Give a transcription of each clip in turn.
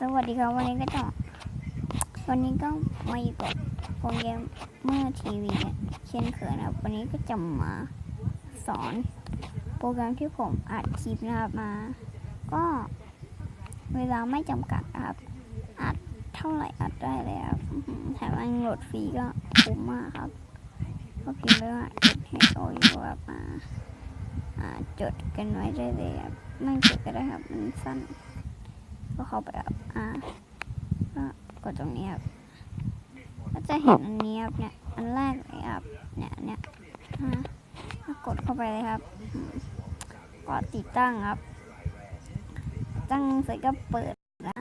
สวัสดีครับวันนี้ก็จะวันนี้ก็มาอยู่กับโปรแกรมเมื่อทีวีเช่นเคยนะครับ วันนี้ก็จะมาสอนโปรแกรมที่ผมอัดคลิปนะครับมา ก็เวลาไม่จำกัดนะครับ อัดเท่าไหร่อัดได้เลยครับแถมยังโหลดฟรีก็คุ้มมากครับก็พิมพ์ไปว่า h o u แบบมาอ่าจดกันไว้ได้เลยครับไม่จดก็ได้ครับมันสั้น ก็เข้าไปครับอ่าก็กดตรงนี้ครับก็จะเห็นอันนี้ครับเนี่ยอันแรกเลยครับเนี่ยเนี่ยอ่าก็กดเข้าไปเลยครับอืมก็ติดตั้งครับ ตั้งเสร็จก็เปิดอ่า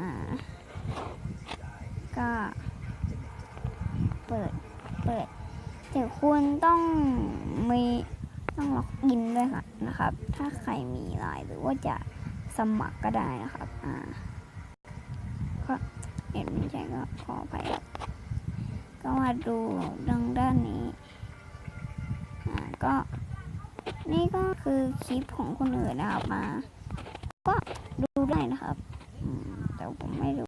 ก็ เปิดเปิดแต่คุณต้องมีต้องล็อกอินด้วยค่ะนะครับ ถ้าใครมีไลน์หรือว่าจะสมัครก็ได้นะครับ อ่า ก็เห็นไม่ใช่ก็ขอไปก็มาดูดังด้านนี้อ่าก็ นี่ก็คือคลิปของคนอื่นนะครับมา ก็ดูได้นะครับแต่ผมไม่ดู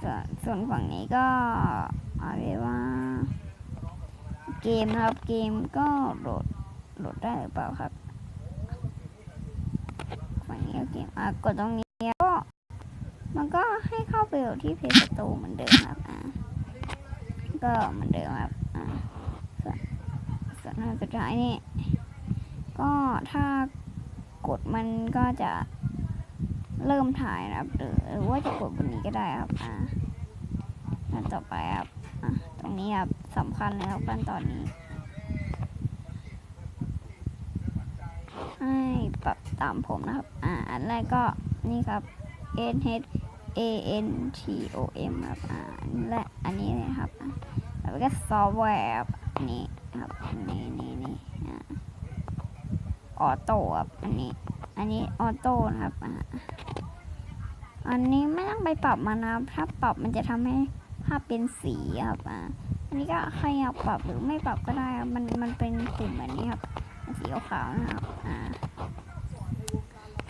ส่วนส่วนฝั่งนี้ก็อะไรว่า เกมนะครับเกมก็โหลดโหลดได้หรือเปล่าครับฝั่งนี้เกมอะกดตรงนี้ มันก็ให้เข้าไปโหลดที่เพจสตูเหมือนเดิมครับอ่าก็เหมือนเดิมครับอ่าส่วนส่วนสุดท้ายนี่ก็ถ้ากดมันก็จะเริ่มถ่ายนะครับหรือหรือว่าจะกดบนนี้ก็ได้ครับอ่าแล้วต่อไปครับอะตรงนี้ครับสำคัญเลยครับขั้นตอนนี้ให้ปรับตามผมนะครับ อ่า อันแรกก็นี่ครับ N H A N T O M ครับอ่าแรกอันนี้เลยครับแล้วก็ซอฟต์แวร์ครับอันนี้ครับอันนี้นี่นี่อ่าอโต้ครับอันนี้อันนี้ออโต้นะครับอ่าอันนี้ไม่ต้องไปปรับมันนะครับถ้าปรับมันจะทำให้ภาพเป็นสีครับอ่าอันนี้ก็ใครอยากปรับหรือไม่ปรับก็ได้ครับมันมันเป็นปุ่มแบบนี้ครับสีขาวนะครับอ่า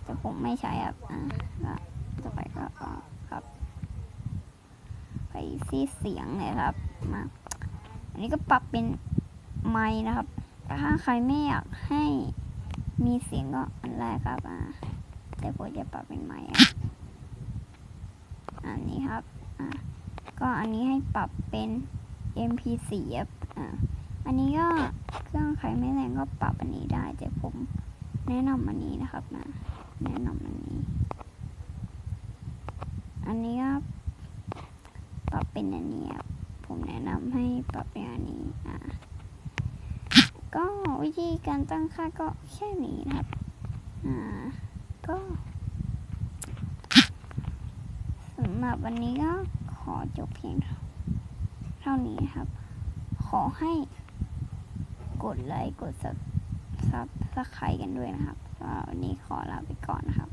แต่ผมไม่ใช้ครับอ่าก็ต่อไปก็ออกครับ ไป ที่เสียงเลยครับมาอันนี้ก็ปรับเป็นไม้นะครับ ถ้าใครไม่อยากให้มีเสียงก็อันแรกครับอ่าแต่ผมจะปรับเป็นไม้อันนี้ครับอ่าก็อันนี้ให้ปรับเป็น MP4 ครับอ่าอันนี้ก็เครื่องใครไม่แรงก็ปรับอันนี้ได้แต่ผมแนะนำอันนี้นะครับนะแนะนำอันนี้ อันนี้ก็ เป็นอันนี้ครับผมแนะนำให้ปรับเป็นอันนี้อ่าก็วิธีการตั้งค่าก็แค่นี้นะครับอ่าก็สำหรับวันนี้ก็ขอจบเพียงเท่านี้ครับ ขอให้กดไลค์กดซับซับสไครกันด้วยนะครับวันนี้ขอลาไปก่อนนะครับ